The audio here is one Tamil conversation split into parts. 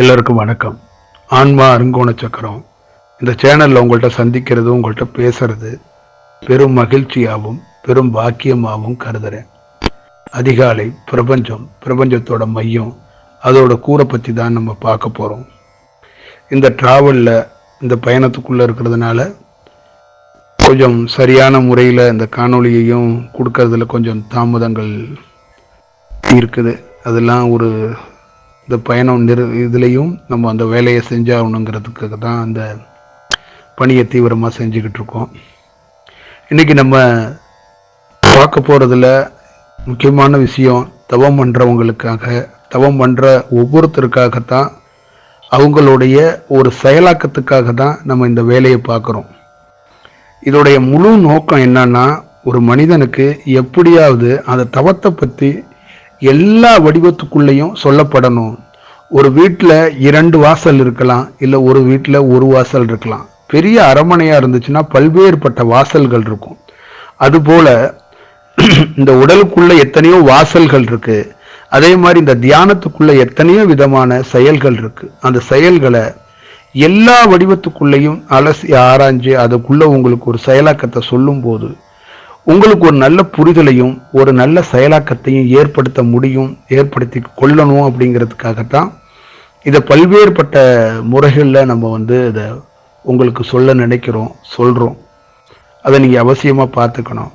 எல்லோருக்கும் வணக்கம். ஆன்மா அருங்கோண சக்கரம். இந்த சேனலில் உங்கள்கிட்ட சந்திக்கிறது உங்கள்கிட்ட பேசுறது பெரும் மகிழ்ச்சியாகவும் பெரும் பாக்கியமாகவும் கருதுறேன். அதிகாலை பிரபஞ்சம் பிரபஞ்சத்தோட மையம் அதோட கூரை பற்றி தான் நம்ம பார்க்க போகிறோம் இந்த ட்ராவலில் இந்த பயணத்துக்குள்ளே இருக்கிறதுனால கொஞ்சம் சரியான முறையில் இந்த காணொளியையும் கொடுக்கறதுல கொஞ்சம் தாமதங்கள் இருக்குது. அதெல்லாம் ஒரு இந்த பயணம் நிறு இதுலேயும் நம்ம அந்த வேலையை செஞ்சாகணுங்கிறதுக்காக தான் அந்த பணியை தீவிரமாக செஞ்சுக்கிட்டு இருக்கோம். இன்றைக்கி நம்ம பார்க்க போகிறதுல முக்கியமான விஷயம் தவம் பண்ணுறவங்களுக்காக தவம் பண்ணுற ஒவ்வொருத்தருக்காகத்தான் அவங்களுடைய ஒரு செயலாக்கத்துக்காக தான் நம்ம இந்த வேலையை பார்க்குறோம். இதோடைய முழு நோக்கம் என்னன்னா ஒரு மனிதனுக்கு எப்படியாவது அந்த தவத்தை பற்றி எல்லா வடிவத்துக்குள்ளேயும் சொல்லப்படணும். ஒரு வீட்டில் இரண்டு வாசல் இருக்கலாம் இல்லை ஒரு வீட்டில் ஒரு வாசல் இருக்கலாம். பெரிய அரமனையாக இருந்துச்சுன்னா பல்வேறுபட்ட வாசல்கள் இருக்கும். அதுபோல இந்த உடலுக்குள்ளே எத்தனையோ வாசல்கள் இருக்குது அதே மாதிரி இந்த தியானத்துக்குள்ளே எத்தனையோ விதமான செயல்கள் இருக்குது அந்த செயல்களை எல்லா வடிவத்துக்குள்ளேயும் அலசி ஆராய்ஞ்சு அதுக்குள்ளே உங்களுக்கு ஒரு செயலாக்கத்தை சொல்லும்போது உங்களுக்கு ஒரு நல்ல புரிதலையும் ஒரு நல்ல செயலாக்கத்தையும் ஏற்படுத்த முடியும் ஏற்படுத்தி கொள்ளணும் அப்படிங்கிறதுக்காகத்தான் இதை பல்வேறுபட்ட முறைகளில் நம்ம வந்து இதை உங்களுக்கு சொல்ல நினைக்கிறோம் சொல்கிறோம் அதை நீங்கள் அவசியமாக பார்த்துக்கணும்.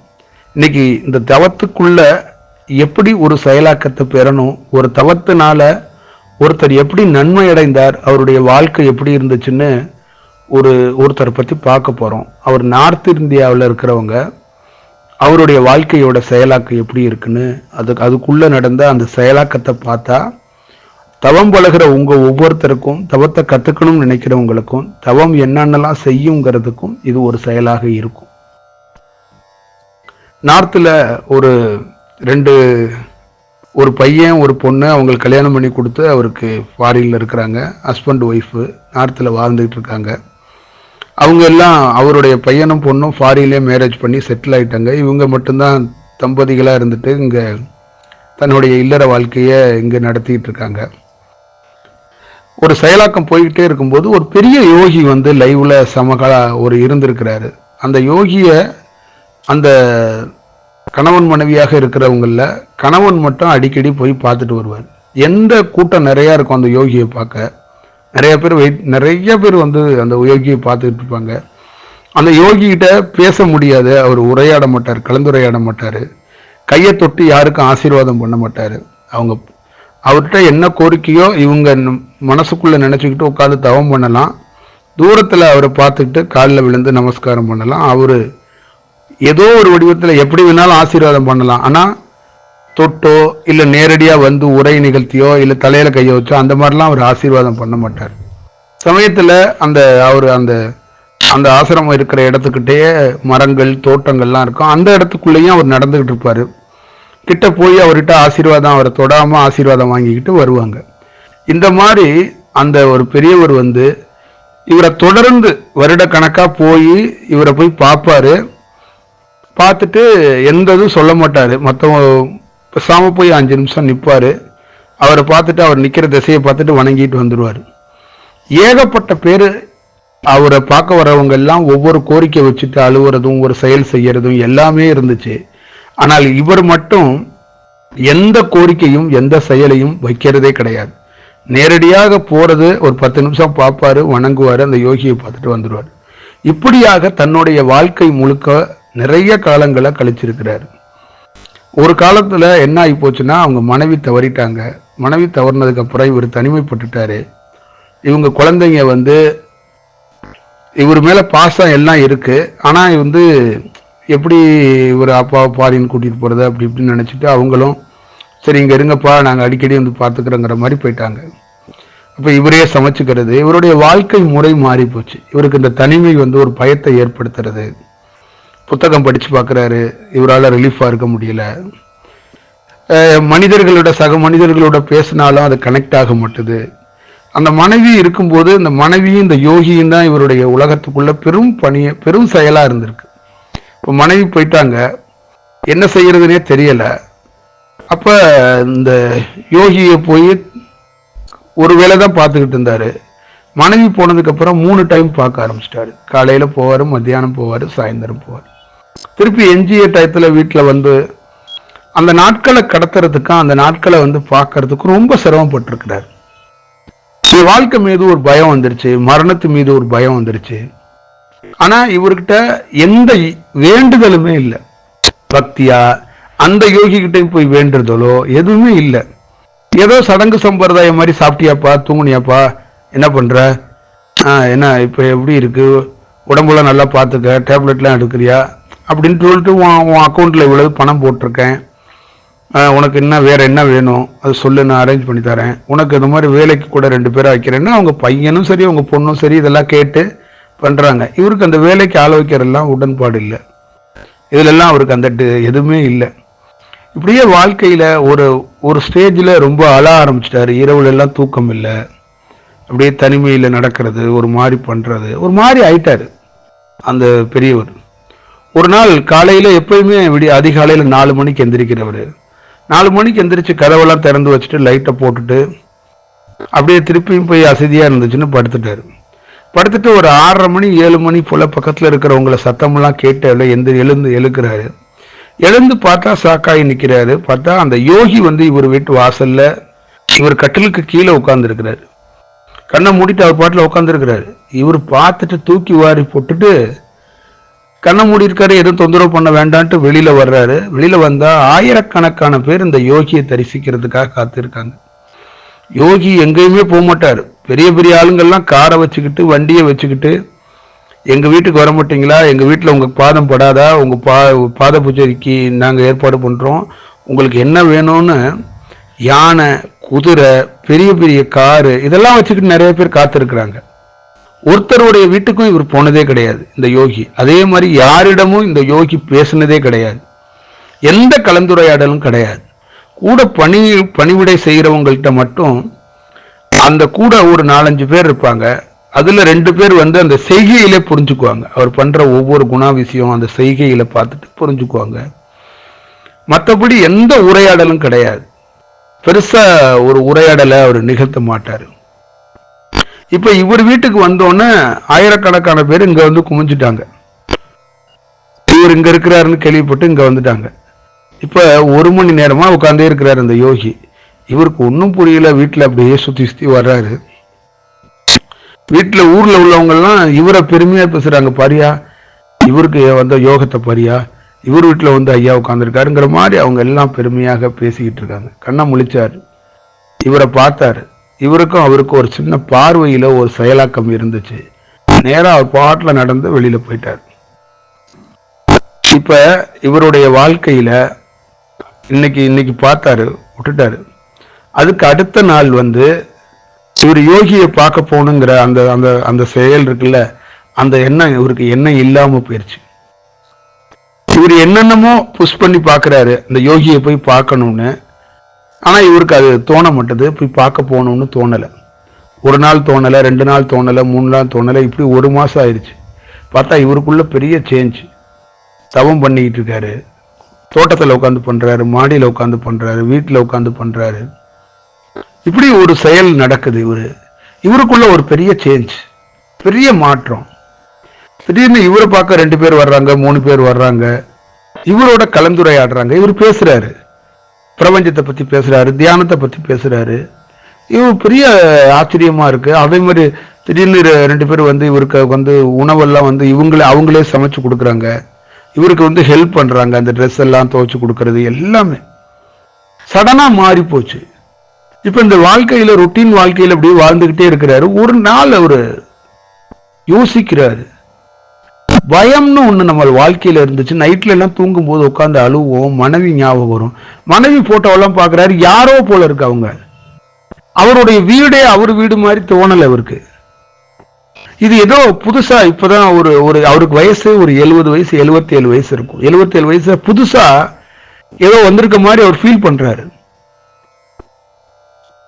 இன்றைக்கி இந்த தவத்துக்குள்ள எப்படி ஒரு செயலாக்கத்தை பெறணும் ஒரு தவத்தினால ஒருத்தர் எப்படி நன்மை அடைந்தார் அவருடைய வாழ்க்கை எப்படி இருந்துச்சுன்னு ஒரு ஒருத்தரை பற்றி பார்க்க போகிறோம் அவர் நார்த் இந்தியாவில் இருக்கிறவங்க அவருடைய வாழ்க்கையோட செயலாக்கம் எப்படி இருக்குன்னு அதுக்கு அதுக்குள்ளே நடந்த அந்த செயலாக்கத்தை பார்த்தா தவம் பழகிற உங்கள் ஒவ்வொருத்தருக்கும் தவத்தை கற்றுக்கணும்னு நினைக்கிறவங்களுக்கும் தவம் என்னென்னலாம் செய்யுங்கிறதுக்கும் இது ஒரு செயலாக இருக்கும். நார்த்தில் ஒரு ரெண்டு ஒரு பையன் ஒரு பொண்ணு அவங்களுக்கு கல்யாணம் பண்ணி கொடுத்து அவருக்கு ஃபாரினில் இருக்கிறாங்க. ஹஸ்பண்ட் ஒய்ஃபு நார்த்தில் வாழ்ந்துக்கிட்டு இருக்காங்க. அவங்க எல்லாம் அவருடைய பையனும் பொண்ணும் ஃபாரின்லேயே மேரேஜ் பண்ணி செட்டில் ஆயிட்டாங்க. இவங்க மட்டும்தான் தம்பதிகளாக இருந்துட்டு இங்கே தன்னுடைய இல்லற வாழ்க்கையை இங்கே நடத்திட்டு இருக்காங்க. ஒரு செயலாக்கம் போய்கிட்டே இருக்கும்போது ஒரு பெரிய யோகி வந்து லைவில் சமகால ஒரு இருந்திருக்கிறாரு. அந்த யோகியை அந்த கணவன் மனைவியாக இருக்கிறவங்களில் கணவன் மட்டும் அடிக்கடி போய் பார்த்துட்டு வருவார். எந்த கூட்டம் நிறையா இருக்கும் அந்த யோகியை பார்க்க? நிறைய பேர் வெயிட் நிறைய பேர் வந்து அந்த யோகியை பார்த்துக்கிட்டு இருப்பாங்க. அந்த யோகிகிட்ட பேச முடியாது. அவர் உரையாட மாட்டார் கலந்துரையாட மாட்டார். கையை தொட்டு யாருக்கும் ஆசீர்வாதம் பண்ண மாட்டார். அவங்க அவர்கிட்ட என்ன கோரிக்கையோ இவங்க மனசுக்குள்ளே நினச்சிக்கிட்டு உட்காந்து தவம் பண்ணலாம். தூரத்தில் அவரை பார்த்துக்கிட்டு காலில் விழுந்து நமஸ்காரம் பண்ணலாம். அவர் ஏதோ ஒரு வடிவத்தில் எப்படி வேணாலும் ஆசீர்வாதம் பண்ணலாம். ஆனால் தொட்டோ இல்லை நேரடியாக வந்து உரை நிகழ்த்தியோ இல்லை தலையில் கையை வச்சோ அந்த மாதிரிலாம் அவர் ஆசீர்வாதம் பண்ண மாட்டார். சமயத்தில் அந்த அவர் அந்த அந்த ஆசிரமம் இருக்கிற இடத்துக்கிட்டே மரங்கள் தோட்டங்கள்லாம் இருக்கும். அந்த இடத்துக்குள்ளேயும் அவர் நடந்துக்கிட்டு இருப்பார். கிட்ட போய் அவர்கிட்ட ஆசீர்வாதம் அவரை தொடாமல் ஆசீர்வாதம் வாங்கிக்கிட்டு வருவாங்க. இந்த மாதிரி அந்த ஒரு பெரியவர் வந்து இவரை தொடர்ந்து வருடக்கணக்காக போய் இவரை போய் பார்ப்பாரு. பார்த்துட்டு எந்த இதுவும் சொல்ல மாட்டார். மற்றவங்க பேசாம போய் அஞ்சு நிமிஷம் நிற்பார் அவரை பார்த்துட்டு அவர் நிற்கிற திசையை பார்த்துட்டு வணங்கிட்டு வந்துடுவார் ஏகப்பட்ட பேர் அவரை பார்க்க வரவங்க எல்லாம் ஒவ்வொரு கோரிக்கை வச்சுட்டு அழுவுறதும் ஒரு செயல் செய்யறதும் எல்லாமே இருந்துச்சு. ஆனால் இவர் மட்டும் எந்த கோரிக்கையும் எந்த செயலையும் வைக்கிறதே கிடையாது. நேரடியாக போறது ஒரு பத்து நிமிஷம் பார்ப்பாரு வணங்குவார் அந்த யோகியை பார்த்துட்டு வந்துடுவார் இப்படியாக தன்னுடைய வாழ்க்கை முழுக்க நிறைய காலங்களை கழிச்சிருக்கிறார். ஒரு காலத்தில் என்ன ஆகி போச்சுன்னா அவங்க மனைவி தவறிட்டாங்க. மனைவி தவறினதுக்கப்புறம் இவர் தனிமைப்பட்டுட்டாரு. இவங்க குழந்தைங்க வந்து இவர் மேலே பாசம் எல்லாம் இருக்குது ஆனால் வந்து எப்படி இவர் அப்பாவை பாரின்னு கூட்டிகிட்டு போகிறது அப்படி இப்படின்னு நினச்சிட்டு அவங்களும் சரி இங்கே இருங்கப்பா நாங்கள் அடிக்கடி வந்து பார்த்துக்கிறோங்கிற மாதிரி போயிட்டாங்க. அப்போ இவரே சமைச்சுக்கிறது. இவருடைய வாழ்க்கை முறை மாறி போச்சு இவருக்கு இந்த தனிமை வந்து ஒரு பயத்தை ஏற்படுத்துறது. புத்தகம் படித்து பார்க்குறாரு. இவரால் ரிலீஃபாக இருக்க முடியல. மனிதர்களோட சக மனிதர்களோட பேசினாலும் அது கனெக்ட் ஆக மாட்டுது. அந்த மனைவி இருக்கும்போது இந்த மனைவியும் இந்த யோகியும் தான் இவருடைய உலகத்துக்குள்ள பெரும் பணிய பெரும் செயலாக இருந்திருக்கு. இப்போ மனைவி போயிட்டாங்க. என்ன செய்யறதுனே தெரியலை. அப்போ இந்த யோகியை போய் ஒரு வேளை தான் பார்த்துக்கிட்டு இருந்தாரு. மனைவி போனதுக்கு அப்புறம் மூணு டைம் பார்க்க ஆரம்பிச்சிட்டாரு. காலையில போவாரு மத்தியானம் போவாரு சாயந்தரம் போவார். திருப்பி எஞ்சிய டயத்தில் வீட்டில் வந்து அந்த நாட்களை கடத்துறதுக்கும் அந்த நாட்களை வந்து பார்க்கறதுக்கும் ரொம்ப சிரமப்பட்டிருக்கிறார். என் வாழ்க்கை மீது ஒரு பயம் வந்துருச்சு மரணத்து மீது ஒரு பயம் வந்துருச்சு. ஆனா இவர்கிட்ட எந்த வேண்டுதலுமே இல்லை. பக்தியா அந்த யோகி கிட்ட போய் வேண்டுதலோ எதுவுமே இல்லை. ஏதோ சடங்கு சம்பிரதாயம் மாதிரி சாப்பிட்டியாப்பா தூங்குனியாப்பா என்ன பண்ணுற ஆ என்ன இப்போ எப்படி இருக்குது உடம்புலாம் நல்லா பார்த்துக்க டேப்லெட்லாம் எடுக்கிறியா? அப்படின்னு சொல்லிட்டு உன் உன் அக்கௌண்ட்டில் இவ்வளவு பணம் போட்டிருக்கேன். உனக்கு என்ன வேறு என்ன வேணும்? அது சொல்லு நான் அரேஞ்ச் பண்ணி தரேன். உனக்கு இந்த மாதிரி வேலைக்கு கூட ரெண்டு பேரை வைக்கிறேன்னா அவங்க பையனும் சரி அவங்க பொண்ணும் சரி இதெல்லாம் கேட்டு பண்ணுறாங்க இவருக்கு அந்த வேலைக்கு ஆள் வைக்கிறதெல்லாம் உடன்பாடு இல்லை. இதுலெல்லாம் அவருக்கு அந்த எதுவுமே இல்லை. இப்படியே வாழ்க்கையில் ஒரு ஒரு ஸ்டேஜில் ரொம்ப அழ ஆரம்பிச்சிட்டாரு. இரவுல எல்லாம் தூக்கம் இல்லை. அப்படியே தனிமையில் நடக்கிறது ஒரு மாதிரி பண்ணுறது ஒரு மாதிரி ஆயிட்டார் அந்த பெரியவர். ஒரு நாள் காலையில் எப்பயுமே விடிய அதிகாலையில் நாலு மணிக்கு எந்திரிக்கிறவர். நாலு மணிக்கு எந்திரிச்சு கதவெல்லாம் திறந்து வச்சுட்டு லைட்டை போட்டுட்டு அப்படியே திருப்பியும் போய் அசதியாக இருந்துச்சுன்னு படுத்துட்டாரு. படுத்துட்டு ஒரு ஆறரை மணி ஏழு மணி போல் பக்கத்தில் இருக்கிறவங்கள சத்தமெல்லாம் கேட்டு எந்த எழுந்து எழுக்கிறாரு. எழுந்து பார்த்தா சாக்காய் நிற்கிறாரு பார்த்தா அந்த யோகி வந்து இவர் வீட்டு வாசலில் இவர் கட்டிலுக்கு கீழே உட்காந்துருக்கிறாரு கண்ணை மூடிட்டு அவர் பாட்டில் உட்காந்துருக்கிறாரு இவர் பார்த்துட்டு தூக்கி வாரி போட்டுட்டு கண்ணை மூடி இருக்காரு எதுவும் தொந்தரவு பண்ண வேண்டான்ட்டு வெளியில் வர்றாரு. வெளியில் வந்தால் ஆயிரக்கணக்கான பேர் இந்த யோகியை தரிசிக்கிறதுக்காக காத்திருக்காங்க. யோகி எங்கேயுமே போக மாட்டார். பெரிய பெரிய ஆளுங்கள்லாம் காரை வச்சுக்கிட்டு வண்டியை வச்சுக்கிட்டு எங்கள் வீட்டுக்கு வர மாட்டீங்களா? எங்கள் வீட்டில் உங்களுக்கு பாதம் படாதா? உங்கள் பா பாத பூஜைக்கு நாங்கள் ஏற்பாடு பண்ணுறோம் உங்களுக்கு என்ன வேணும்னு யானை குதிரை பெரிய பெரிய காரு இதெல்லாம் வச்சுக்கிட்டு நிறைய பேர் காத்திருக்கிறாங்க. ஒருத்தருடைய வீட்டுக்கும் இவர் போனதே கிடையாது இந்த யோகி. அதே மாதிரி யாரிடமும் இந்த யோகி பேசினதே கிடையாது. எந்த கலந்துரையாடலும் கிடையாது. கூட பணி பணிவிடை செய்கிறவங்கள்ட்ட மட்டும் அந்த கூட ஒரு நாலஞ்சு பேர் இருப்பாங்க. அதில் ரெண்டு பேர் வந்து அந்த செய்கையிலே புரிஞ்சுக்குவாங்க. அவர் பண்ணுற ஒவ்வொரு குணாதிசயம் அந்த செய்கையில் பார்த்துட்டு புரிஞ்சுக்குவாங்க. மற்றபடி எந்த உரையாடலும் கிடையாது. பெருசா ஒரு உரையாடலை அவர் நிகழ்த்த மாட்டாரு. இப்ப இவர் வீட்டுக்கு வந்தோடனே ஆயிரக்கணக்கான பேர் இங்க வந்து குமிஞ்சிட்டாங்க. இவர் இங்க இருக்கிறாருன்னு கேள்விப்பட்டு இங்க வந்துட்டாங்க. இப்ப ஒரு மணி நேரமா உட்கார்ந்தே இருக்கிறாரு அந்த யோகி. இவருக்கு ஒன்றும் புரியல வீட்டில் அப்படியே சுத்தி சுத்தி வர்றாரு. வீட்டில் ஊர்ல உள்ளவங்கெல்லாம் இவரை பெருமையா பேசுறாங்க பாரியா? இவருக்கு வந்த யோகத்தை பாரியா? இவர் வீட்டில் வந்து ஐயா உட்காந்துருக்காருங்கிற மாதிரி அவங்க எல்லாம் பெருமையாக பேசிக்கிட்டு இருக்காங்க. கண்ணை முழிச்சார். இவரை பார்த்தாரு. இவருக்கும் அவருக்கும் ஒரு சின்ன பார்வையில் ஒரு செயலாக்கம் இருந்துச்சு. நேராக அவர் பாட்டில் நடந்து வெளியில் போயிட்டார். இப்போ இவருடைய வாழ்க்கையில் இன்னைக்கு இன்னைக்கு பார்த்தாரு விட்டுட்டாரு. அதுக்கு அடுத்த நாள் வந்து இவர் யோகியை பார்க்க போகணுங்கிற அந்த அந்த அந்த செயல் இருக்குல்ல அந்த எண்ணம் இவருக்கு எண்ணம் இல்லாமல் போயிருச்சு. இவர் என்னென்னமோ புஷ் பண்ணி பார்க்குறாரு. அந்த யோகியை போய் பார்க்கணும்னு. ஆனால் இவருக்கு அது தோண மாட்டேது. போய் பார்க்க போகணும்னு தோணலை. ஒரு நாள் தோணலை ரெண்டு நாள் தோணலை மூணு நாள் தோணலை இப்படி ஒரு மாதம் ஆயிடுச்சு. பார்த்தா இவருக்குள்ள பெரிய சேஞ்ச் தவம் பண்ணிக்கிட்டு இருக்காரு. தோட்டத்தில் உட்காந்து பண்ணுறாரு மாடியில் உட்காந்து பண்ணுறாரு வீட்டில் உட்காந்து பண்ணுறாரு இப்படி ஒரு செயல் நடக்குது இவர். இவருக்குள்ள ஒரு பெரிய சேஞ்ச் பெரிய மாற்றம். திடீர்னு இவரை பார்க்க ரெண்டு பேர் வர்றாங்க மூணு பேர் வர்றாங்க. இவரோட கலந்துரையாடுறாங்க. இவர் பேசுறாரு. பிரபஞ்சத்தை பத்தி பேசுறாரு தியானத்தை பத்தி பேசுறாரு. இவர் பெரிய ஆச்சரியமா இருக்கு. அதே மாதிரி திடீர்னு ரெண்டு பேர் வந்து இவருக்கு வந்து உணவெல்லாம் வந்து இவங்களே அவங்களே சமைச்சு கொடுக்குறாங்க. இவருக்கு வந்து ஹெல்ப் பண்றாங்க. அந்த ட்ரெஸ் எல்லாம் துவைச்சு கொடுக்கறது எல்லாமே. சடனா மாறி போச்சு. இப்ப இந்த வாழ்க்கையில ரொட்டீன் வாழ்க்கையில அப்படியே வாழ்ந்துகிட்டே இருக்கிறாரு. ஒரு நாள் அவரு யோசிக்கிறாரு. பயம்னு ஒன்று நம்ம வாழ்க்கையில் இருந்துச்சு. நைட்ல எல்லாம் தூங்கும் போது உட்காந்து அழுவோம். மனைவி ஞாபகம் வரும். மனைவி போட்டோவெல்லாம் பார்க்குறாரு. யாரோ போல இருக்கு அவங்க. அவருடைய வீடே அவர் வீடு மாதிரி தோணல அவருக்கு. இது ஏதோ புதுசா இப்போதான் ஒரு ஒரு அவருக்கு வயசு ஒரு எழுபது வயசு 77 ஏழு வயசு இருக்கும். 77 ஏழு வயசு புதுசா ஏதோ வந்திருக்க மாதிரி அவர் ஃபீல் பண்றாரு.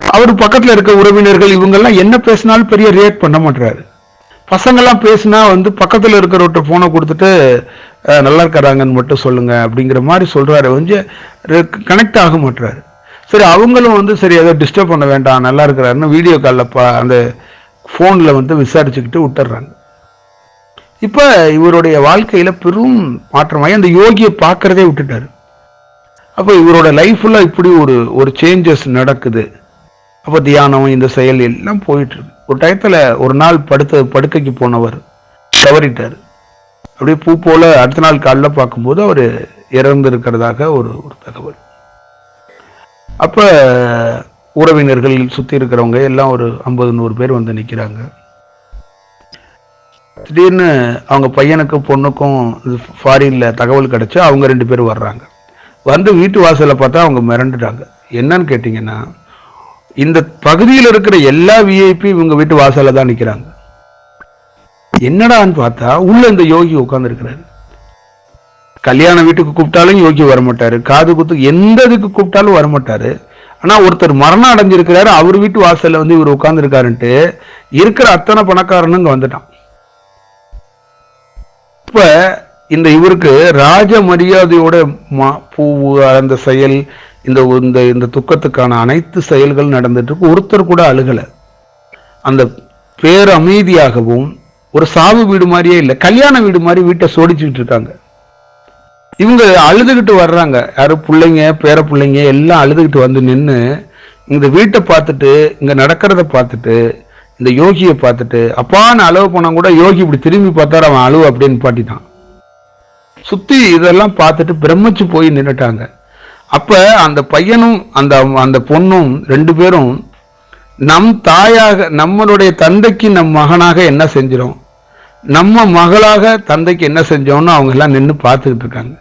அவர் பக்கத்துல இருக்க உறவினர்கள் இவங்கெல்லாம் என்ன பேசினாலும் பெரிய ரியாக்ட் பண்ண மாட்டாரு பசங்கள்லாம் பேசினா வந்து பக்கத்தில் இருக்கிறவர்கிட்ட ஃபோனை கொடுத்துட்டு நல்லா இருக்கிறாங்கன்னு மட்டும் சொல்லுங்க அப்படிங்கிற மாதிரி சொல்றாரு. கொஞ்சம் கனெக்ட் ஆக மாட்டுறாரு சரி அவங்களும் வந்து சரி ஏதோ டிஸ்டர்ப் பண்ண வேண்டாம் நல்லா இருக்கிறாருன்னு வீடியோ காலில் பா அந்த ஃபோனில் வந்து விசாரிச்சுக்கிட்டு விட்டுறாங்க. இப்போ இவருடைய வாழ்க்கையில் பெரும் மாற்றமாகி அந்த யோகியை பார்க்குறதே விட்டுட்டாரு. அப்போ இவரோட லைஃப்பில் இப்படி ஒரு ஒரு சேஞ்சஸ் நடக்குது. அப்போ தியானம் இந்த செயல் எல்லாம் போயிட்டுருக்கு ஒரு டயத்தில் ஒரு நாள் படுத்த படுக்கைக்கு போனவர் தவறிட்டார். அப்படியே பூ போல அடுத்த நாள் காலைல பார்க்கும்போது அவர் இறந்து இருக்கிறதாக ஒரு ஒரு தகவல். அப்போ உறவினர்கள் சுற்றி இருக்கிறவங்க எல்லாம் ஒரு ஐம்பது நூறு பேர் வந்து நிற்கிறாங்க திடீர்னு அவங்க பையனுக்கும் பொண்ணுக்கும் ஃபாரினில் தகவல் கிடச்சி அவங்க ரெண்டு பேரும் வர்றாங்க. வந்து வீட்டு வாசலில் பார்த்தா அவங்க மிரண்டுட்டாங்க. என்னன்னு கேட்டிங்கன்னா இந்த பகுதியில் இருக்கிற எல்லா விஐபி இவங்க வீட்டு வாசல்ல தான் நிக்கிறாங்க. என்னடான்னு பார்த்தா உள்ள இந்த யோகி உட்கார்ந்து இருக்கிறாரு கல்யாண வீட்டுக்கு கூப்பிட்டாலும் யோகி வரமாட்டாரு. காது குத்து எந்த இதுக்கு கூப்பிட்டாலும் வரமாட்டாரு. ஆனா ஒருத்தர் மரணம் அடைஞ்சிருக்கிறாரு அவர் வீட்டு வாசல்ல வந்து இவர் உட்கார்ந்து இருக்காருன்ட்டு இருக்கிற அத்தனை பணக்காரனுங்க வந்துட்டான். இப்ப இந்த இவருக்கு ராஜ மரியாதையோட மா- பூவு அந்த செயல் இந்த இந்த இந்த துக்கத்துக்கான அனைத்து செயல்கள் நடந்துட்டு இருக்கு. ஒருத்தர் கூட அழுகலை. அந்த பேர் அமைதியாகவும் ஒரு சாவு வீடு மாதிரியே இல்லை கல்யாண வீடு மாதிரி வீட்டை சோடிச்சுக்கிட்டு இருக்காங்க. இவங்க அழுதுகிட்டு வர்றாங்க. யாரும் பிள்ளைங்க பேர பிள்ளைங்க எல்லாம் அழுதுகிட்டு வந்து நின்று இந்த வீட்டை பார்த்துட்டு இங்கே நடக்கிறத பார்த்துட்டு இந்த யோகியை பார்த்துட்டு அப்பான்னு அளவு போனால் கூட யோகி இப்படி திரும்பி பார்த்தாரு அவன் அழுவு அப்படின்னு பாட்டிட்டான். சுற்றி இதெல்லாம் பார்த்துட்டு பிரமிச்சு போய் நின்றுட்டாங்க அப்ப அந்த பையனும் அந்த அந்த பொண்ணும் ரெண்டு பேரும் நம் தாயாக நம்மளுடைய தந்தைக்கு நம் மகனாக என்ன செஞ்சிடும் நம்ம மகளாக தந்தைக்கு என்ன செஞ்சோம்னு அவங்க எல்லாம் நின்று பார்த்துக்கிட்டு இருக்காங்க.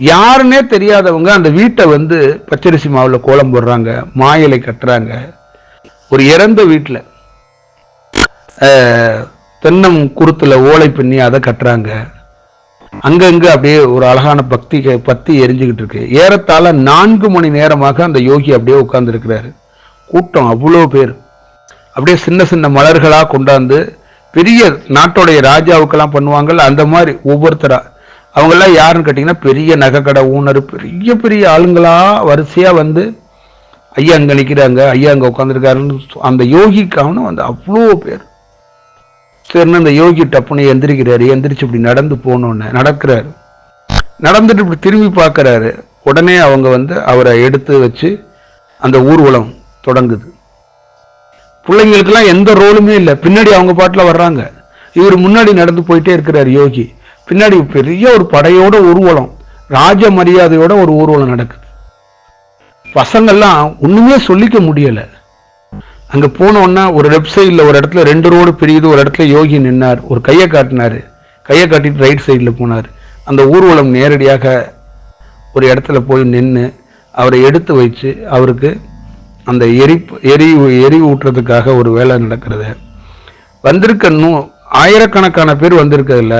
யாருன்னே தெரியாதவங்க அந்த வீட்டை வந்து பச்சரிசி மாவில் கோலம் போடுறாங்க மாயிலை கட்டுறாங்க. ஒரு இறந்த வீட்டில் தென்னம் குருத்தில் ஓலை பின்னி அதை கட்டுறாங்க. அங்கங்கு அப்படியே ஒரு அழகான பக்தி பத்தி எரிஞ்சுக்கிட்டு இருக்கு. ஏறத்தாழ நான்கு மணி நேரமாக அந்த யோகி அப்படியே உட்கார்ந்துருக்கிறாரு. கூட்டம் அவ்வளோ பேர். அப்படியே சின்ன சின்ன மலர்களா கொண்டாந்து பெரிய நாட்டோடைய ராஜாவுக்கெல்லாம் பண்ணுவாங்கல்ல அந்த மாதிரி ஒவ்வொருத்தராக அவங்கெல்லாம் யாருன்னு கேட்டிங்கன்னா பெரிய நகைக்கடை ஊனர் பெரிய பெரிய ஆளுங்களா வரிசையா வந்து ஐயா அங்கே நிற்கிறாங்க ஐயா அங்க உட்காந்துருக்காருன்னு அந்த யோகிக்கான வந்து அவ்வளோ பேர். சரின்னு அந்த யோகி டப்புன்னு எந்திரிக்கிறாரு எந்திரிச்சு இப்படி நடந்து போனோன்னு நடக்கிறாரு. நடந்துட்டு இப்படி திரும்பி பார்க்கறாரு. உடனே அவங்க வந்து அவரை எடுத்து வச்சு அந்த ஊர்வலம் தொடங்குது. பிள்ளைங்களுக்கெல்லாம் எந்த ரோலுமே இல்லை. பின்னாடி அவங்க பாட்டுல வர்றாங்க. இவர் முன்னாடி நடந்து போயிட்டே இருக்கிறார் யோகி. பின்னாடி பெரிய ஒரு படையோட ஊர்வலம் ராஜ மரியாதையோட ஒரு ஊர்வலம் நடக்குது. பசங்கள்லாம் ஒண்ணுமே சொல்லிக்க முடியலை. அங்க போனோன்னா ஒரு லெஃப்ட் சைடில் ஒரு இடத்துல ரெண்டு ரோடு பிரியுது ஒரு இடத்துல யோகி நின்னார். ஒரு கையை காட்டினார். கையை காட்டிட்டு ரைட் சைடில் போனார். அந்த ஊர்வலம் நேரடியாக ஒரு இடத்துல போய் நின்று அவரை எடுத்து வச்சு அவருக்கு அந்த எரி எரி எரி ஊட்டுறதுக்காக ஒரு வேலை நடக்கிறது. வந்திருக்க நூ ஆயிரக்கணக்கான பேர் வந்திருக்கிறதுல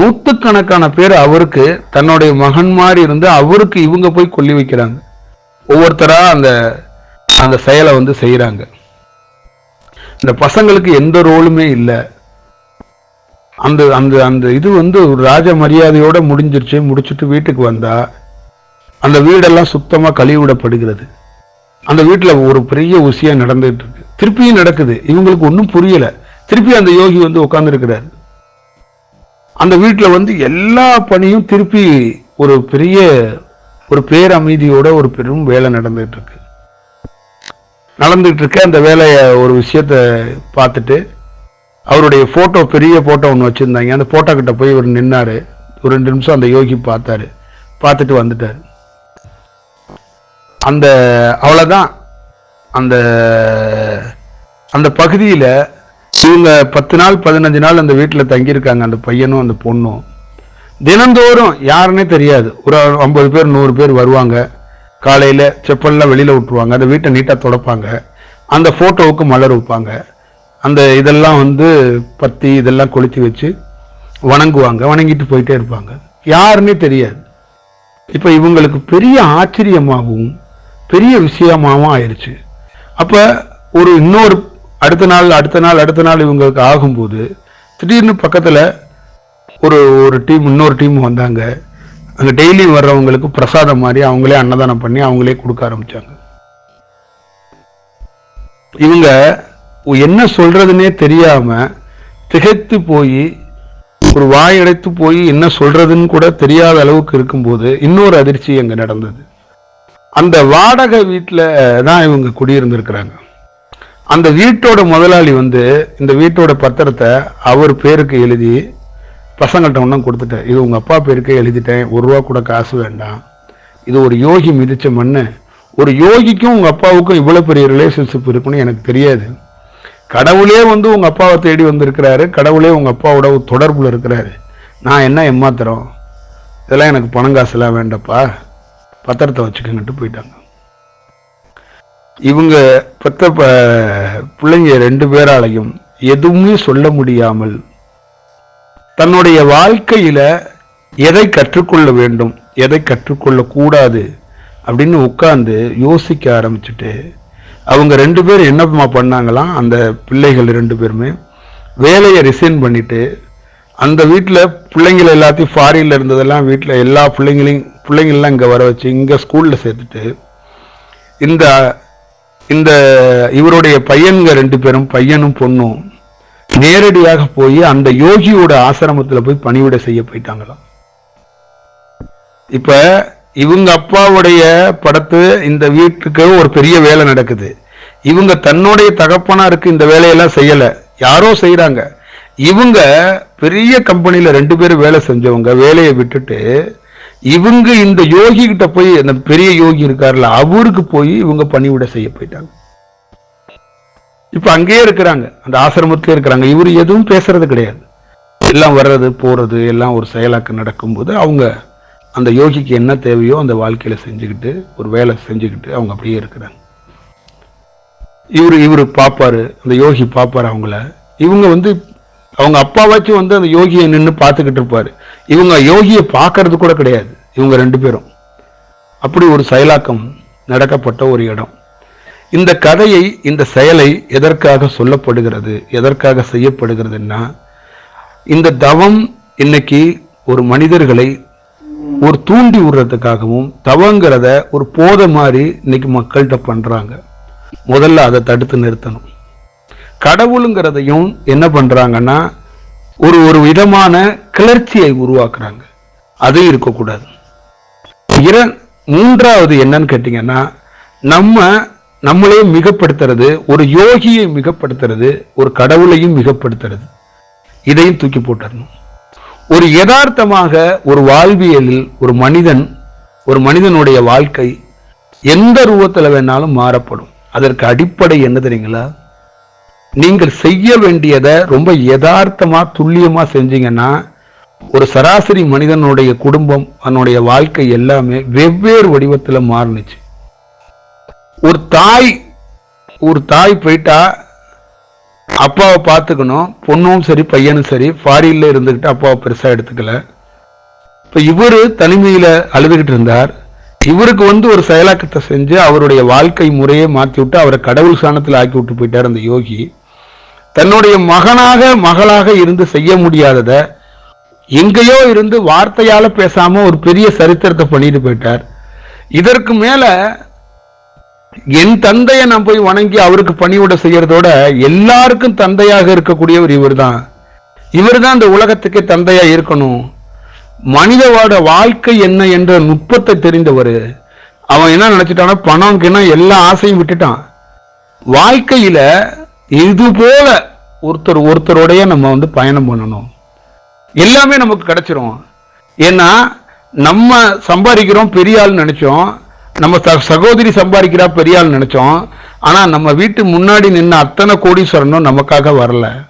நூற்றுக்கணக்கான பேர் அவருக்கு தன்னுடைய மகன் மாதிரி இருந்து அவருக்கு இவங்க போய் கொல்லி வைக்கிறாங்க. ஒவ்வொருத்தராக அந்த அந்த செயலை வந்து செய்கிறாங்க இந்த பசங்களுக்கு எந்த ரோலுமே இல்லை. அந்த அந்த அந்த இது வந்து ஒரு ராஜ மரியாதையோட முடிஞ்சிருச்சு. முடிச்சுட்டு வீட்டுக்கு வந்தா அந்த வீடெல்லாம் சுத்தமாக கழிவிடப்படுகிறது அந்த வீட்டில் ஒரு பெரிய உசியாக நடந்துட்டு இருக்கு. திருப்பியும் நடக்குது. இவங்களுக்கு ஒன்றும் புரியலை. திருப்பி அந்த யோகி வந்து உட்காந்துருக்கிறாரு அந்த வீட்டில் வந்து எல்லா பணியும் திருப்பி ஒரு பெரிய ஒரு பேரமைதியோட ஒரு பெரும் வேலை நடந்துட்டு இருக்கு. நடந்துகிட்டு இருக்க அந்த வேலையை ஒரு விஷயத்த பார்த்துட்டு அவருடைய ஃபோட்டோ பெரிய ஃபோட்டோ ஒன்று வச்சிருந்தாங்க. அந்த ஃபோட்டோ கிட்ட போய் இவர் நின்னார். ஒரு ரெண்டு நிமிஷம் அந்த யோகி பார்த்தாரு. பார்த்துட்டு வந்துட்டார். அந்த அவ்வளோதான் அந்த அந்த பகுதியில் இவங்க பத்து நாள் பதினஞ்சு நாள் அந்த வீட்டில் தங்கியிருக்காங்க. அந்த பையனும் அந்த பொண்ணும். தினந்தோறும் யாருன்னே தெரியாது. ஒரு ஐம்பது பேர் நூறு பேர் வருவாங்க. காலையில் செப்பல்லாம் வெளியில் விட்டுருவாங்க அந்த வீட்டை நீட்டாக துடைப்பாங்க. அந்த ஃபோட்டோவுக்கு மலர் வைப்பாங்க. அந்த இதெல்லாம் வந்து பத்தி இதெல்லாம் கொளுத்தி வச்சு வணங்குவாங்க. வணங்கிட்டு போயிட்டே இருப்பாங்க. யாருன்னே தெரியாது. இப்போ இவங்களுக்கு பெரிய ஆச்சரியமாகவும் பெரிய விஷயமாகவும் ஆயிடுச்சு அப்போ ஒரு இன்னொரு அடுத்த நாள் அடுத்த நாள் அடுத்த நாள் இவங்களுக்கு ஆகும்போது திடீர்னு பக்கத்தில் ஒரு ஒரு டீம் இன்னொரு டீம் வந்தாங்க. அங்க டெய்லி வர்றவங்களுக்கு பிரசாதம் மாதிரி அவங்களே அன்னதானம் பண்ணி அவங்களே கொடுக்க ஆரம்பிச்சாங்க. இவங்க என்ன சொல்றதுன்னே தெரியாம திகைத்து போய் ஒரு வாயடைத்து போய் என்ன சொல்றதுன்னு கூட தெரியாத அளவுக்கு இருக்கும்போது இன்னொரு அதிர்ச்சி அங்க நடந்தது. அந்த வாடகை வீட்டில் தான் இவங்க குடியிருந்திருக்கிறாங்க. அந்த வீட்டோட முதலாளி வந்து இந்த வீட்டோட பத்திரத்தை அவர் பேருக்கு எழுதி பசங்கள்கிட்ட ஒன்றும் கொடுத்துட்டேன். இது உங்கள் அப்பா பேருக்கே எழுதிட்டேன். ஒரு ரூபா கூட காசு வேண்டாம். இது ஒரு யோகி மிதிச்ச மண்ணு. ஒரு யோகிக்கும் உங்கள் அப்பாவுக்கும் இவ்வளோ பெரிய ரிலேஷன்ஷிப் இருக்குன்னு எனக்கு தெரியாது. கடவுளே வந்து உங்கள் அப்பாவை தேடி வந்திருக்கிறாரு. கடவுளே உங்கள் அப்பாவோட தொடர்பில் இருக்கிறாரு. நான் என்ன ஏமாத்துறோம்? இதெல்லாம் எனக்கு பணம் காசுலாம் வேண்டப்பா பத்திரத்தை வச்சுக்கங்கிட்டு போயிட்டாங்க. இவங்க பெத்த ப பிள்ளைங்க ரெண்டு பேராலையும் எதுவுமே சொல்ல முடியாமல் தன்னுடைய வாழ்க்கையில் எதை கற்றுக்கொள்ள வேண்டும் எதை கற்றுக்கொள்ளக்கூடாது அப்படின்னு உட்காந்து யோசிக்க ஆரம்பிச்சுட்டு அவங்க ரெண்டு பேரும் என்னமா பண்ணாங்களாம்? அந்த பிள்ளைகள் ரெண்டு பேருமே வேலையை ரிசைன் பண்ணிட்டு அந்த வீட்டில் பிள்ளைங்கள எல்லாத்தையும் ஃபாரினில் இருந்ததெல்லாம் வீட்டில் எல்லா பிள்ளைங்களையும் பிள்ளைங்கள்லாம் இங்கே வர வச்சு இங்கே ஸ்கூலில் சேர்த்துட்டு இந்த இந்த இவருடைய பையன்க ரெண்டு பேரும் பையனும் பொண்ணும் நேரடியாக போய் அந்த யோகியோட ஆசிரமத்தில் போய் பணிவிட செய்ய போயிட்டாங்களாம். இப்ப இவங்க அப்பாவுடைய படத்து இந்த வீட்டுக்கு ஒரு பெரிய வேலை நடக்குது. இவங்க தன்னுடைய தகப்பனாருக்கு இந்த வேலையெல்லாம் செய்யல. யாரோ செய்யறாங்க இவங்க பெரிய கம்பெனில ரெண்டு பேரும் வேலை செஞ்சவங்க வேலையை விட்டுட்டு இவங்க இந்த யோகி கிட்ட போய் அந்த பெரிய யோகி இருக்காருல்ல அவருக்கு போய் இவங்க பணிவிட செய்ய போயிட்டாங்க. இப்போ அங்கேயே இருக்கிறாங்க. அந்த ஆசிரமத்திலே இருக்கிறாங்க. இவர் எதுவும் பேசுறது கிடையாது. எல்லாம் வர்றது போகிறது எல்லாம் ஒரு செயலாக்கம் நடக்கும்போது அவங்க அந்த யோகிக்கு என்ன தேவையோ அந்த வாழ்க்கையில் செஞ்சுக்கிட்டு ஒரு வேலை செஞ்சுக்கிட்டு அவங்க அப்படியே இருக்கிறாங்க. இவர் இவர் பார்ப்பாரு அந்த யோகி பார்ப்பாரு அவங்கள. இவங்க வந்து அவங்க அப்பாவாச்சும் வந்து அந்த யோகியை நின்று பார்த்துக்கிட்டு இருப்பார். இவங்க யோகியை பார்க்கறது கூட கிடையாது. இவங்க ரெண்டு பேரும். அப்படி ஒரு செயலாக்கம் நடக்கப்பட்ட ஒரு இடம். இந்த கதையை இந்த செயலை எதற்காக சொல்லப்படுகிறது எதற்காக செய்யப்படுகிறதுன்னா இந்த தவம் இன்னைக்கு ஒரு மனிதர்களை ஒரு தூண்டி விடுறதுக்காகவும் தவங்கிறத ஒரு போதை மாதிரி இன்னைக்கு மக்கள்கிட்ட பண்ணுறாங்க முதல்ல அதை தடுத்து நிறுத்தணும். கடவுளுங்கிறதையும் என்ன பண்ணுறாங்கன்னா ஒரு ஒரு விதமான கிளர்ச்சியை உருவாக்குறாங்க. அது இருக்கக்கூடாது. இர மூன்றாவது என்னன்னு கேட்டிங்கன்னா நம்ம நம்மளையும் மிகப்படுத்துறது ஒரு யோகியை மிகப்படுத்துறது ஒரு கடவுளையும் மிகப்படுத்துறது. இதையும் தூக்கி போட்டுடணும் ஒரு யதார்த்தமாக ஒரு வாழ்வியலில் ஒரு மனிதன் ஒரு மனிதனுடைய வாழ்க்கை எந்த ரூபத்தில் வேணாலும் மாறப்படும். அதற்கு அடிப்படை என்ன தெரியுங்களா? நீங்கள் செய்ய வேண்டியதை ரொம்ப யதார்த்தமாக துல்லியமாக செஞ்சீங்கன்னா ஒரு சராசரி மனிதனுடைய குடும்பம் அதனுடைய வாழ்க்கை எல்லாமே வெவ்வேறு வடிவத்தில் மாறுனுச்சு. ஒரு தாய் ஒரு தாய் போயிட்டா அப்பாவை பார்த்துக்கணும். பொண்ணும் சரி பையனும் சரி ஃபாரின்ல இருந்துக்கிட்டு அப்பாவை பெருசாக எடுத்துக்கல. இப்போ இவர் தனிமையில் அழுதுகிட்டு இருந்தார். இவருக்கு வந்து ஒரு செயலாக்கத்தை செஞ்சு அவருடைய வாழ்க்கை முறையை மாற்றி விட்டு அவரை கடவுள் சாணத்தில் ஆக்கி விட்டு போயிட்டார் அந்த யோகி. தன்னுடைய மகனாக மகளாக இருந்து செய்ய முடியாதத எங்கேயோ இருந்து வார்த்தையால் பேசாமல் ஒரு பெரிய சரித்திரத்தை பண்ணிட்டு போயிட்டார். இதற்கு மேலே என் தந்தையை நான் போய் வணங்கி அவருக்கு பணிவிட செய்யறதோட எல்லாருக்கும் தந்தையாக இருக்கக்கூடியவர் இவர் தான் இவர் தான் இந்த உலகத்துக்கே தந்தையா இருக்கணும். மனிதவோட வாழ்க்கை என்ன என்ற நுட்பத்தை தெரிந்தவர். அவன் என்ன நினைச்சிட்டான்னா பணம் கிணம் எல்லா ஆசையும் விட்டுட்டான். வாழ்க்கையில இது போல ஒருத்தர் ஒருத்தரோடைய நம்ம வந்து பயணம் பண்ணணும். எல்லாமே நமக்கு கிடைச்சிரும். ஏன்னா நம்ம சம்பாதிக்கிறோம் பெரிய ஆள் நினைச்சோம். நம்ம ச- சகோதரி சம்பாதிக்கிறா பெரியாள் நினைச்சோம். ஆனா நம்ம வீட்டு முன்னாடி நின்று அத்தனை கோடீஸ்வரனும் நமக்காக வரல.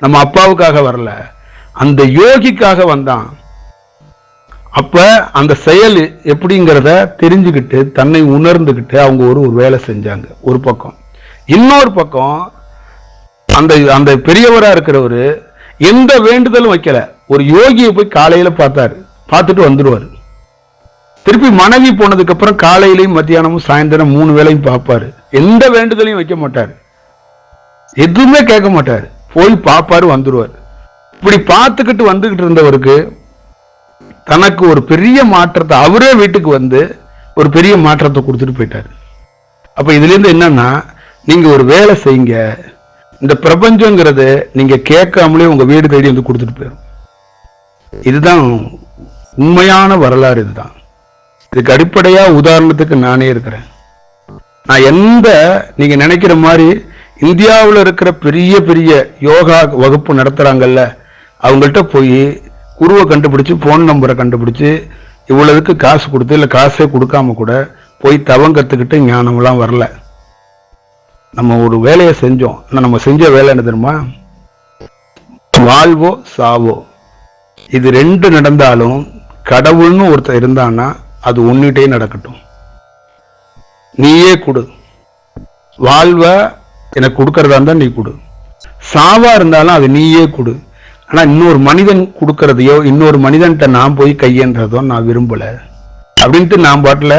நம்ம அப்பாவுக்காக வரல. அந்த யோகிக்காக வந்தான். அப்ப அந்த செயல் எப்படிங்கிறத தெரிஞ்சுக்கிட்டு தன்னை உணர்ந்துகிட்டு அவங்க ஒரு ஒரு வேலை செஞ்சாங்க. ஒரு பக்கம். இன்னொரு பக்கம் அந்த அந்த பெரியவரா இருக்கிறவரு எந்த வேண்டுதலும் வைக்கல. ஒரு யோகியை போய் காலையில பார்த்தாரு. பார்த்துட்டு வந்துடுவார் திருப்பி மனைவி போனதுக்கு அப்புறம் காலையிலையும் மத்தியானமும் சாயந்தரம் மூணு வேளையும் பார்ப்பாரு எந்த வேண்டுதலையும் வைக்க மாட்டாரு. எதுவுமே கேட்க மாட்டாரு. போய் பார்ப்பாரு வந்துடுவார் இப்படி பார்த்துக்கிட்டு வந்துகிட்டு இருந்தவருக்கு தனக்கு ஒரு பெரிய மாற்றத்தை அவரே வீட்டுக்கு வந்து ஒரு பெரிய மாற்றத்தை கொடுத்துட்டு போயிட்டாரு. அப்ப இதுல இருந்து என்னன்னா நீங்க ஒரு வேலை செய்யுங்க. இந்த பிரபஞ்சங்கிறது நீங்க கேட்காமலே உங்க வீடு தேடி வந்து கொடுத்துட்டு போயிடும் இதுதான் உண்மையான வரலாறு இதுதான். இதுக்கு அடிப்படையா உதாரணத்துக்கு நானே இருக்கிறேன். நான் எந்த நீங்க நினைக்கிற மாதிரி இந்தியாவில் இருக்கிற பெரிய பெரிய யோகா வகுப்பு நடத்துறாங்கல்ல அவங்கள்ட்ட போய் குருவை கண்டுபிடிச்சு போன் நம்பரை கண்டுபிடிச்சு இவ்வளவுக்கு காசு கொடுத்து இல்லை காசே கொடுக்காம கூட போய் தவம் கற்றுக்கிட்டு ஞானம்லாம் வரல. நம்ம ஒரு வேலையை செஞ்சோம். ஆனால் நம்ம செஞ்ச வேலை என்ன தெரியுமா? வாழ்வோ சாவோ. இது ரெண்டு நடந்தாலும் கடவுள்னு ஒருத்தர் இருந்தான்னா அது ஒன்றுகிட்டே நடக்கட்டும். நீயே கொடு. வாழ்வ எனக்கு கொடுக்கறதா இருந்தா நீ கொடு. சாவா இருந்தாலும் அது நீயே கொடு. ஆனா இன்னொரு மனிதன் கொடுக்கறதையோ இன்னொரு மனிதன்கிட்ட நான் போய் கையேன்றதோ நான் விரும்பல. அப்படின்ட்டு நான் பாட்டுல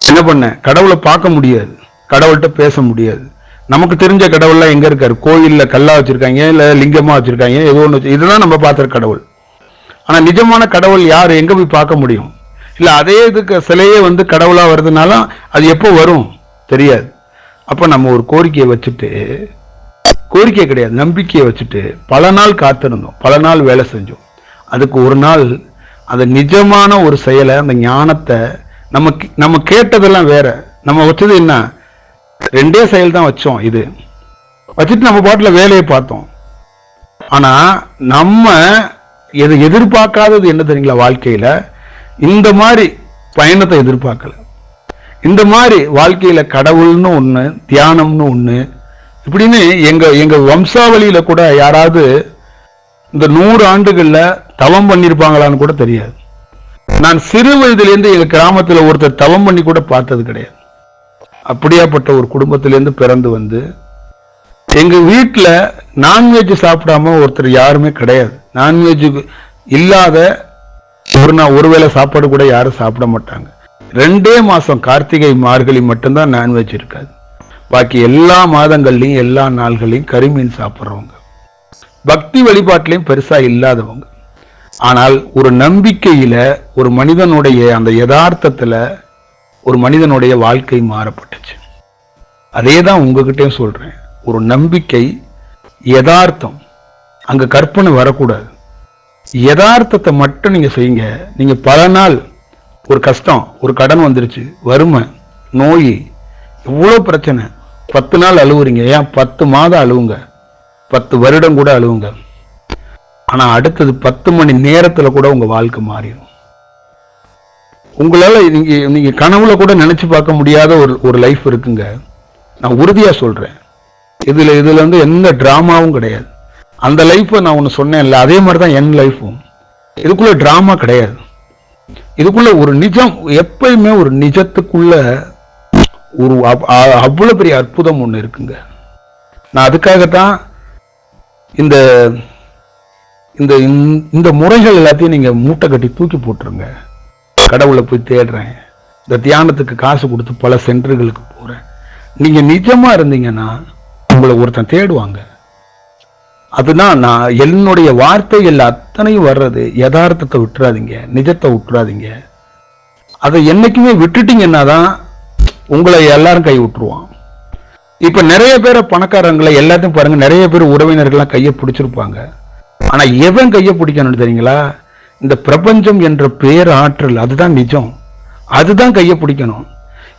என்ன பண்ணேன்? கடவுளை பார்க்க முடியாது. கடவுள்கிட்ட பேச முடியாது. நமக்கு தெரிஞ்ச கடவுள்லாம் எங்க இருக்காரு? கோயில்ல கல்லா வச்சிருக்காங்க இல்ல லிங்கமா வச்சிருக்காங்க ஏதோ ஒன்று இதுதான் நம்ம பார்த்துருக்க கடவுள். ஆனா நிஜமான கடவுள் யார்? எங்க போய் பார்க்க முடியும்? இல்லை அதே இதுக்கு சிலையே வந்து கடவுளாக வருதுனாலும் அது எப்போ வரும்? தெரியாது. அப்போ நம்ம ஒரு கோரிக்கையை வச்சுட்டு கோரிக்கை கிடையாது நம்பிக்கையை வச்சுட்டு பல நாள் காத்திருந்தோம். பல நாள் வேலை செஞ்சோம். அதுக்கு ஒரு நாள் அந்த நிஜமான ஒரு செயலை அந்த ஞானத்தை நம்ம நம்ம கேட்டதெல்லாம் வேற. நம்ம வச்சது என்ன? ரெண்டே செயல் தான் வச்சோம் இது. வச்சுட்டு நம்ம பாட்டில் வேலையை பார்த்தோம். ஆனால் நம்ம எது எதிர்பார்க்காதது என்ன தெரியுங்களா வாழ்க்கையில்? இந்த மாதிரி பயணத்தை எதிர்பார்க்கல. இந்த மாதிரி வாழ்க்கையில கடவுள்னு ஒண்ணு தியானம்னு ஒண்ணு இப்படின்னு எங்க எங்க வம்சாவளியில கூட யாராவது இந்த நூறு ஆண்டுகள்ல தவம் பண்ணிருப்பாங்களான்னு கூட தெரியாது. நான் சிறு வயதிலிருந்து எங்க கிராமத்தில் ஒருத்தர் தவம் பண்ணி கூட பார்த்தது கிடையாது. அப்படியாப்பட்ட ஒரு குடும்பத்திலேருந்து பிறந்து வந்து எங்க வீட்டில் நான்வெஜ் சாப்பிடாம ஒருத்தர் யாருமே கிடையாது. நான்வெஜ் இல்லாத ஒரு நாள் ஒருவேளை சாப்பாடு கூட யாரும் சாப்பிட மாட்டாங்க. ரெண்டே மாசம் கார்த்திகை மார்கழி மட்டும்தான் நான்வெஜ் இருக்காது. பாக்கி எல்லா மாதங்கள்லயும் எல்லா நாள்களையும் கறிமீன் சாப்பிட்றவங்க. பக்தி வழிபாட்டிலையும் பெருசா இல்லாதவங்க. ஆனால் ஒரு நம்பிக்கையில ஒரு மனிதனுடைய அந்த யதார்த்தத்துல ஒரு மனிதனுடைய வாழ்க்கை மாறப்பட்டுச்சு. அதே தான் உங்ககிட்டயும் சொல்றேன். ஒரு நம்பிக்கை யதார்த்தம். அங்க கற்பனை வரக்கூடாது. யதார்த்தத்தை மட்டும் நீங்க செய்யுங்க. நீங்க பல நாள் ஒரு கஷ்டம் ஒரு கடன் வந்துருச்சு வறுமை நோய் இவ்வளோ பிரச்சனை. பத்து நாள் அழுவுறீங்க. ஏன்? பத்து மாதம் அழுவுங்க. பத்து வருடம் கூட அழுவுங்க. ஆனா அடுத்தது பத்து மணி நேரத்துல கூட உங்க வாழ்க்கை மாறிடும். உங்களால நீங்க நீங்க கனவுல கூட நினைச்சு பார்க்க முடியாத ஒரு ஒரு லைஃப் இருக்குங்க. நான் உறுதியா சொல்றேன். இதுல இதுல வந்து எந்த ட்ராமாவும் கிடையாது. அந்த லைஃப்பை நான் ஒன்று சொன்னேன்ல அதே மாதிரி தான் என் லைஃப்பும் இதுக்குள்ள ட்ராமா கிடையாது. இதுக்குள்ள ஒரு நிஜம் எப்பயுமே ஒரு நிஜத்துக்குள்ள ஒரு அவ்வளோ பெரிய அற்புதம் ஒன்று இருக்குங்க. நான் அதுக்காகத்தான் இந்த இந்த இந்த- இந்த முறைகள் எல்லாத்தையும் நீங்கள் மூட்டை கட்டி தூக்கி போட்டுருங்க. கடவுளை போய் தேடுறேன். இந்த தியானத்துக்கு காசு கொடுத்து பல சென்டர்களுக்கு போகிறேன் நீங்கள் நிஜமா இருந்தீங்கன்னா உங்களை ஒருத்தன் தேடுவாங்க. அதுதான் நான் என்னுடைய வார்த்தைகள் அத்தனையும் வர்றது. யதார்த்தத்தை விட்டுறாதீங்க. நிஜத்தை விட்டுறாதீங்க. அதை என்னைக்குமே விட்டுட்டீங்கன்னா தான் உங்களை எல்லாரும் கை விட்டுருவான். இப்ப நிறைய பேரை பணக்காரங்களை எல்லாத்தையும் பாருங்க. நிறைய பேர் உறவினர்கள்லாம் கையை பிடிச்சிருப்பாங்க. ஆனா எவன் கையை பிடிக்கணும்னு தெரியுங்களா? இந்த பிரபஞ்சம் என்ற பேர் ஆற்றல் அதுதான் நிஜம். அதுதான் கையை பிடிக்கணும்.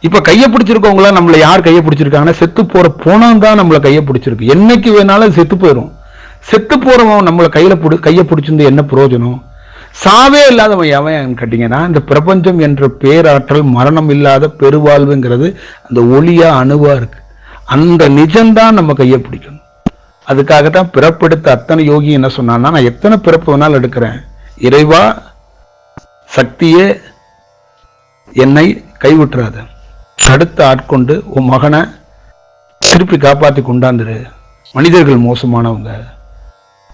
இப்ப கையை பிடிச்சிருக்கவங்களாம் நம்மளை யார் கையை பிடிச்சிருக்காங்கன்னா செத்து போற போனம் தான் நம்மளை கையை பிடிச்சிருக்கு. என்னைக்கு வேணாலும் அது செத்து போயிடும் செத்து போறவன் நம்மளை கையில பிடி கையை பிடிச்சிருந்து என்ன பிரயோஜனம் சாவே இல்லாதவன் எவன் கேட்டீங்கன்னா இந்த பிரபஞ்சம் என்ற பேராற்றல் மரணம் இல்லாத பெருவாழ்வுங்கிறது அந்த ஒளியா அணுவா இருக்கு. அந்த நிஜம்தான் நம்ம கையை பிடிக்கணும். அதுக்காகத்தான் பிறப்பெடுத்த அத்தனை யோகி என்ன சொன்னான்னா நான் எத்தனை பிறப்பு வேணாலும் எடுக்கிறேன். இறைவா சக்தியே என்னை கைவிட்டுறாத. தடுத்து ஆட்கொண்டு உன் மகனை திருப்பி காப்பாற்றி கொண்டாந்துரு. மனிதர்கள் மோசமானவங்க.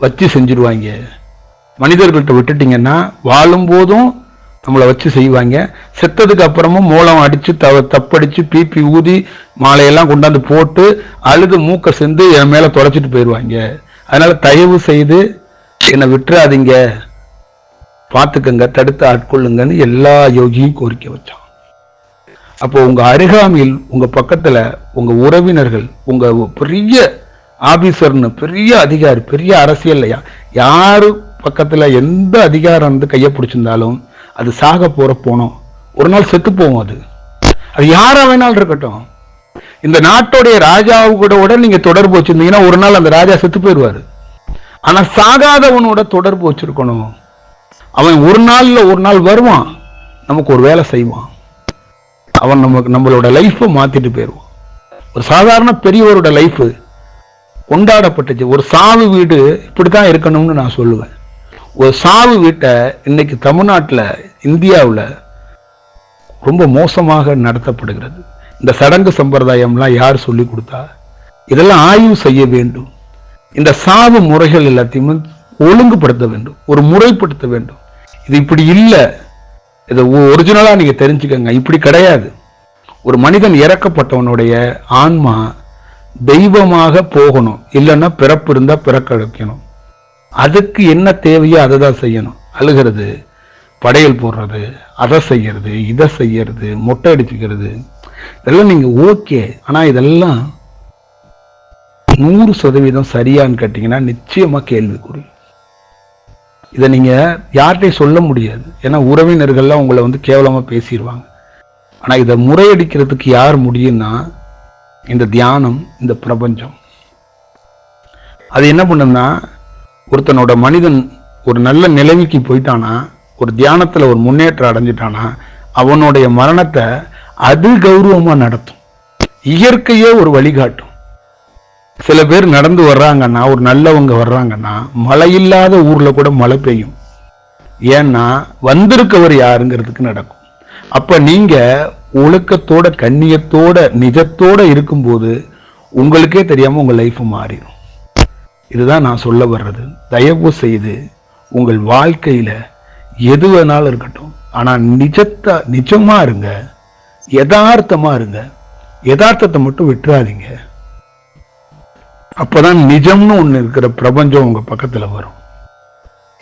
வச்சு செஞ்சிருவாங்க. மனிதர்கள்ட்ட விட்டுட்டீங்கன்னா வாழும்போதும் நம்மளை வச்சு செய்வாங்க. செத்ததுக்கு அப்புறமும் மூலம் அடிச்சு த தப்படிச்சு பிபி ஊதி மாலையெல்லாம் கொண்டாந்து போட்டு அழுது மூக்க செந்து என் மேல தொலைச்சிட்டு போயிடுவாங்க அதனால தயவு செய்து என்னை விட்டுறாதீங்க. பார்த்துக்கங்க தடுத்து ஆட்கொள்ளுங்கன்னு எல்லா யோகியும் கோரிக்கை வச்சான். அப்போ உங்க அருகாமையில் உங்க பக்கத்துல உங்க உறவினர்கள் உங்க பெரிய ஆபீசர்னு பெரிய அதிகாரி பெரிய அரசியல்லையா யாரு பக்கத்துல எந்த அதிகாரம் வந்து கையை பிடிச்சிருந்தாலும் அது சாக போற போனோம். ஒரு நாள் செத்து போகும் அது. அது யாரா வேணாலும் இருக்கட்டும். இந்த நாட்டுடைய ராஜாவு கூட உடனே நீங்க தொடர்பு வச்சிருந்தீங்கன்னா ஒரு நாள் அந்த ராஜா செத்து போயிடுவாரு. ஆனா சாகாதவனோட தொடர்பு வச்சிருக்கணும். அவன் ஒரு நாள்ல ஒரு நாள் வருவான். நமக்கு ஒரு வேலை செய்வான். அவன் நமக்கு நம்மளோட லைஃப்பை மாத்திட்டு போயிடுவான். ஒரு சாதாரண பெரியவரோட லைஃப் கொண்டாடப்பட்டுச்சு ஒரு சாவு வீடு இப்படித்தான் இருக்கணும்னு நான் சொல்லுவேன். ஒரு சாவு வீட்டை இன்னைக்கு தமிழ்நாட்டில் இந்தியாவில் ரொம்ப மோசமாக நடத்தப்படுகிறது. இந்த சடங்கு சம்பிரதாயம்லாம் யார் சொல்லி கொடுத்தா? இதெல்லாம் ஆய்வு செய்ய வேண்டும். இந்த சாவு முறைகள் எல்லாத்தையுமே ஒழுங்குபடுத்த வேண்டும். ஒரு முறைப்படுத்த வேண்டும். இது இப்படி இல்லை. இதை ஒரிஜினலாக நீங்கள் தெரிஞ்சுக்கோங்க. இப்படி கிடையாது. ஒரு மனிதன் இறக்கப்பட்டவனுடைய ஆன்மா தெய்வமாக போகணும். இல்லைன்னா பிறப்பு இருந்தா பிறக்க வைக்கணும். அதுக்கு என்ன தேவையோ அதை தான் செய்யணும். அழுகிறது படையல் போடுறது அதை செய்யறது இதை செய்யறது மொட்டை அடிச்சுக்கிறது. இதெல்லாம் நீங்க ஓகே. ஆனா இதெல்லாம் நூறு சதவீதம் சரியான்னு கேட்டிங்கன்னா நிச்சயமா கேள்விக்குறி. இதை நீங்க யார்கிட்டையும் சொல்ல முடியாது. ஏன்னா உறவினர்கள்லாம் உங்களை வந்து கேவலமா பேசிடுவாங்க ஆனா இதை முறையடிக்கிறதுக்கு யார் முடியும்னா இந்த தியானம் இந்த பிரபஞ்சம். அது என்ன பண்ணும்னா ஒருத்தனோட மனிதன் ஒரு நல்ல நிலைமைக்கு போயிட்டானா ஒரு தியானத்துல ஒரு முன்னேற்றம் அடைஞ்சிட்டானா அவனுடைய மரணத்தை அது கௌரவமாக நடத்தும். இயற்கையே ஒரு வழிகாட்டும். சில பேர் நடந்து வர்றாங்கன்னா ஒரு நல்லவங்க வர்றாங்கன்னா மழை இல்லாத ஊர்ல கூட மழை பெய்யும். ஏன்னா வந்திருக்கவர் யாருங்கிறதுக்கு நடக்கும். அப்ப நீங்க ஒழுக்கத்தோட கண்ணியத்தோட நிஜத்தோட இருக்கும்போது உங்களுக்கே தெரியாம உங்க லைஃப் மாறிடும். இதுதான் நான் சொல்ல வர்றது. தயவு செய்து உங்கள் வாழ்க்கையில எது வேணாலும் இருக்கட்டும். ஆனா நிஜத்தா நிஜமா இருங்க. யதார்த்தமாக இருங்க. யதார்த்தத்தை மட்டும் விட்டுறாதீங்க. அப்பதான் நிஜம்னு ஒன்று இருக்கிற பிரபஞ்சம் உங்க பக்கத்துல வரும்.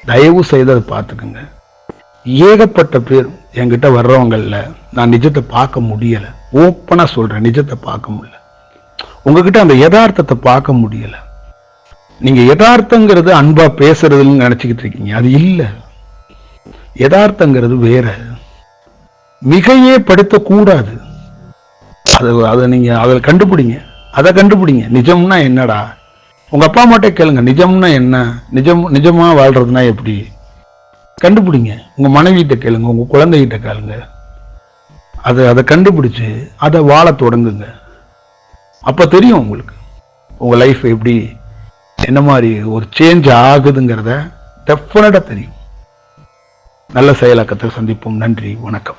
தயவு செய்து அதை பார்த்துக்குங்க. ஏகப்பட்ட பேர் என்கிட்ட வர்றவங்களில் நான் நிஜத்தை பார்க்க முடியலை. ஓப்பனாக சொல்கிறேன் நிஜத்தை பார்க்க முடியல. உங்ககிட்ட அந்த யதார்த்தத்தை பார்க்க முடியல. நீங்கள் யதார்த்தங்கிறது அன்பாக பேசுறதுன்னு நினச்சிக்கிட்டு இருக்கீங்க அது இல்லை. யதார்த்தங்கிறது வேற. மிகையே படுத்தக்கூடாது. அது அதை நீங்கள் அதில் கண்டுபிடிங்க. அதை கண்டுபிடிங்க. நிஜம்னா என்னடா? உங்க அப்பா அம்மாட்டே கேளுங்க. நிஜம்னா என்ன? நிஜம் நிஜமாக வாழ்கிறதுனா எப்படி? கண்டுபிடிங்க. உங்க மனைவிகிட்ட கேளுங்க உங்க குழந்தைகிட்ட கேளுங்க. அதை அதை கண்டுபிடிச்சு அதை வாழ தொடங்குங்க. அப்ப தெரியும் உங்களுக்கு. உங்க லைஃப் எப்படி என்ன மாதிரி ஒரு சேஞ்ச் ஆகுதுங்கிறத டெஃபினட்டாக தெரியும். நல்ல செயலாக்கத்தை சந்திப்போம். நன்றி வணக்கம்.